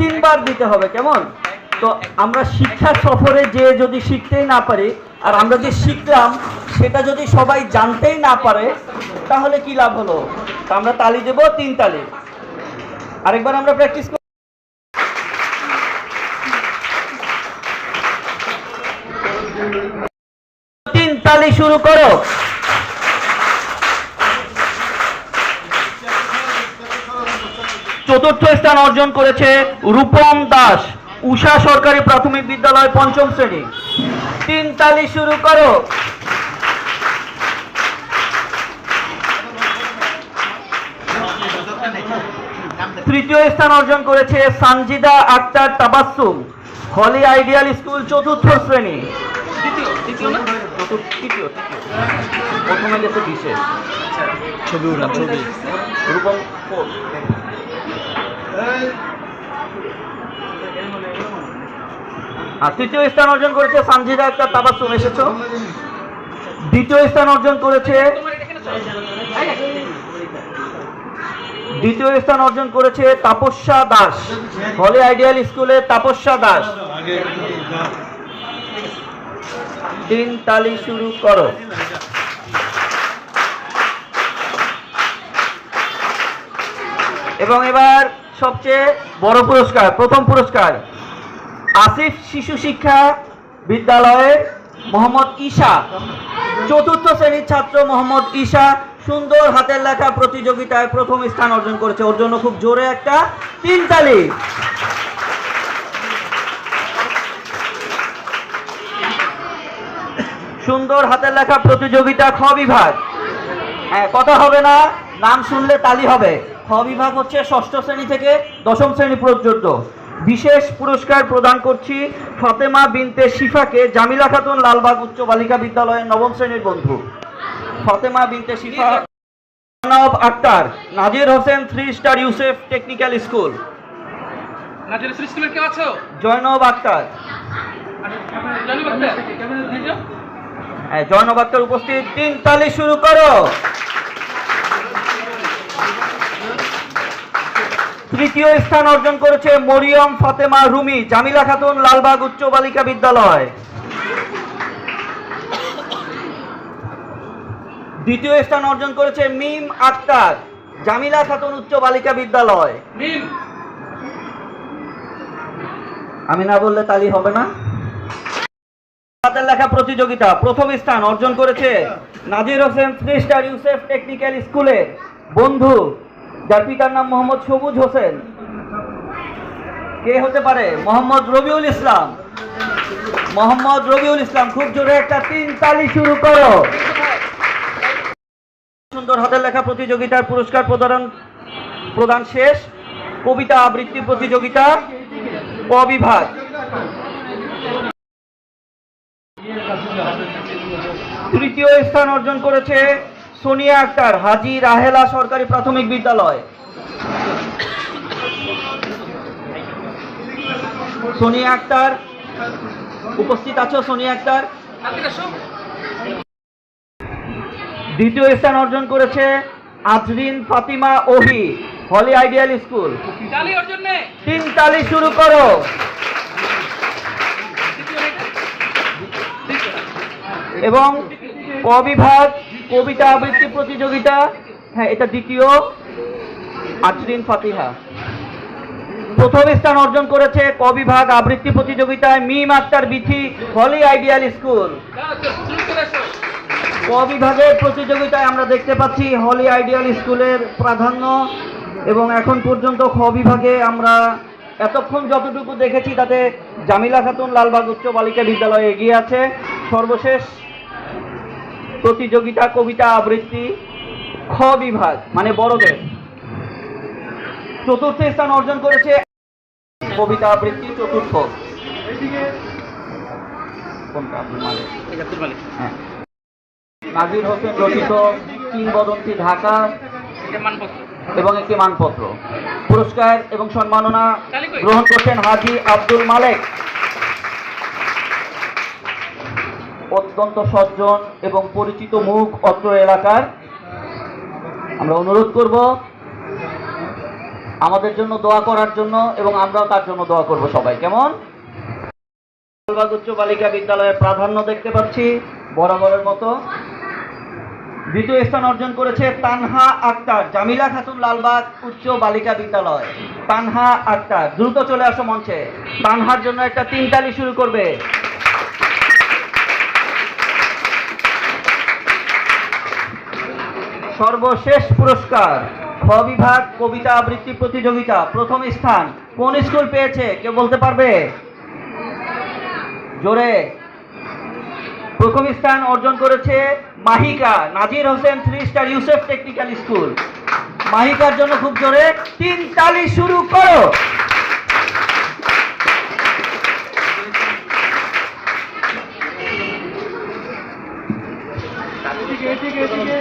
তিনবার দিতে হবে, কেমন? তো আমরা শিক্ষা সফরে যে যদি শিখতেই না পারি, আর আমরা যে শিখলাম, সেটা যদি সবাই জানতেই না পারে, তাহলে কি লাভ হলো? আমরা তালি দেব, তিন তালি। আরেকবার আমরা প্র্যাকটিস তিন তালি শুরু করো। চতুর্থ স্থান অর্জন করেছে রূপম দাস উষা সরকারি প্রাথমিক বিদ্যালয় পঞ্চম শ্রেণি। তিন তালি শুরু করো। তৃতীয় স্থান অর্জন করেছে Sanjida Akter Tabassum holy ideal school চতুর্থ শ্রেণি। চতুর্থ তৃতীয় তৃতীয় প্রথমে গেছে বিশেষ। ছবি। রূপম। আর তৃতীয় স্থান অর্জন করেছে সানজিদা আক্তার তাবাসসুম এসেছ। দ্বিতীয় স্থান অর্জন করেছে দ্বিতীয় স্থান অর্জন করেছে তাপস্যা দাস। হলি আইডিয়াল স্কুলে তাপস্যা দাস। তিন তালি শুরু করো। এবং এবার সবচেয়ে বড় পুরস্কার, প্রথম পুরস্কার, আসিফ শিশু শিক্ষা বিদ্যালয়ের মোহাম্মদ ঈশা, চতুর্থ শ্রেণির ছাত্র মোহাম্মদ ঈশা, সুন্দর হাতের লেখা প্রতিযোগিতায় প্রথম স্থান অর্জন করেছে। ওর জন্য খুব জোরে একটা তিন তালি। সুন্দর হাতের লেখা প্রতিযোগিতা, খ বিভাগ। হ্যাঁ কথা হবে না, নাম শুনলে তালি হবে। খ বিভাগ হচ্ছে ষষ্ঠ শ্রেণি থেকে দশম শ্রেণি পর্যন্ত। বিশেষ পুরস্কার প্রদান করছি ফাতেমা বিনতে শিফাকে জামিলা খাতুন লালবাগ উচ্চ বালিকা বিদ্যালয়ের নবম শ্রেণির বন্ধু। ফাতেমা বিনতে শিফা জনাব Akter Nazir Hossain three star Yousuf technical school. Nazir স্কুলের কেউ আছো? জয়নব আক্তার। হ্যাঁ জয়নব আক্তার উপস্থিত। তিন তালি শুরু করো। তৃতীয় স্থান অর্জন করেছে মরিয়ম ফাতেমা রুমি জামিলা খাতুন লালবাগ উচ্চ বালিকা বিদ্যালয়। দ্বিতীয় স্থান অর্জন করেছে মিম আক্তার জামিলা খাতুন উচ্চ বালিকা বিদ্যালয়। আমি না বললে তালি হবে না? হাতের লেখা প্রতিযোগিতা প্রথম স্থান অর্জন করেছে Nazir Hossain three star Yousuf technical স্কুলে। বন্ধু যার পিতার নাম মোহাম্মদ সবুজ হোসেন। কে হতে পারে? মোহাম্মদ রবিউল ইসলাম। মোহাম্মদ রবিউল ইসলাম, খুব জোরে একটা তিন তালি শুরু করো। সুন্দর হাতের লেখা প্রতিযোগিতার পুরস্কার প্রদান প্রদান শেষ। কবিতা আবৃত্তি প্রতিযোগিতা ক বিভাগ তৃতীয় স্থান অর্জন করেছে সোনিয়া আক্তার, হাজি রাহেলা সরকারি প্রাথমিক বিদ্যালয়। সোনিয়া আক্তার, উপস্থিত আছো সোনিয়া আক্তার? দ্বিতীয় স্থান অর্জন করেছে আজরিন ফাতিমা ওহি, হলি আইডিয়াল স্কুল। তিন তালি শুরু করো। এবং ক বিভাগ কবিতা আবৃত্তি প্রতিযোগিতা হ্যাঁ এটা দ্বিতীয়। আজরিন ফাতিহা। প্রথম স্থান অর্জন করেছে ক বিভাগ আবৃত্তি প্রতিযোগিতায় Mim Akter Bithi, holy ideal school. যাও শুরু করে আসো ক বিভাগের প্রতিযোগিতায় আমরা দেখতে পাচ্ছি হলি আইডিয়াল স্কুলের প্রাধান্য এবং এখন পর্যন্ত খ বিভাগে আমরা এতক্ষণ যতটুকু দেখেছি তাতে জামিলা খাতুন লালবাগ উচ্চ বালিকা বিদ্যালয়ে এগিয়ে আছে। সর্বশেষ প্রতিযোগিতা কবিতা আবৃত্তি খ বিভাগ মানে বড়দের। চতুর্থ স্থান অর্জন করেছে কবিতা আবৃত্তি চতুর্থ। হ্যাঁ। নাজির হোসেন রচিত কিংবদন্তি ঢাকা এবং একটি মানপত্র। পুরস্কার এবং সম্মাননা গ্রহণ করছেন হাজি আব্দুল মালেক। অত্যন্ত সজ্জন এবং পরিচিত মুখ অত্র এলাকার। আমরা অনুরোধ করব আমাদের জন্য দোয়া করার জন্য এবং আমরাও তার জন্য দোয়া করব সবাই। কেমন? উচ্চ বালিকা বিদ্যালয়ের প্রাধান্য দেখতে পাচ্ছি, বরাবরের মতো। দ্বিতীয় স্থান অর্জন করেছে তানহা আক্তার, জামিলা খাতুন লালবাগ উচ্চ বালিকা বিদ্যালয়। তানহা আক্তার, দ্রুত চলে আসো মঞ্চে। তানহার জন্য একটা তিনতালি শুরু করবে। সর্বশেষ পুরস্কার, খ বিভাগ কবিতা আবৃত্তি প্রতিযোগিতা, প্রথম স্থান। কোন স্কুল পেয়েছে? কেউ বলতে পারবে? জোরে। প্রথম স্থান অর্জন করেছে Mahika, Nazir Hossain three star Yousuf technical school. মাহিকার জন্য খুব জোরে। তিন তালি শুরু করো। এদিকে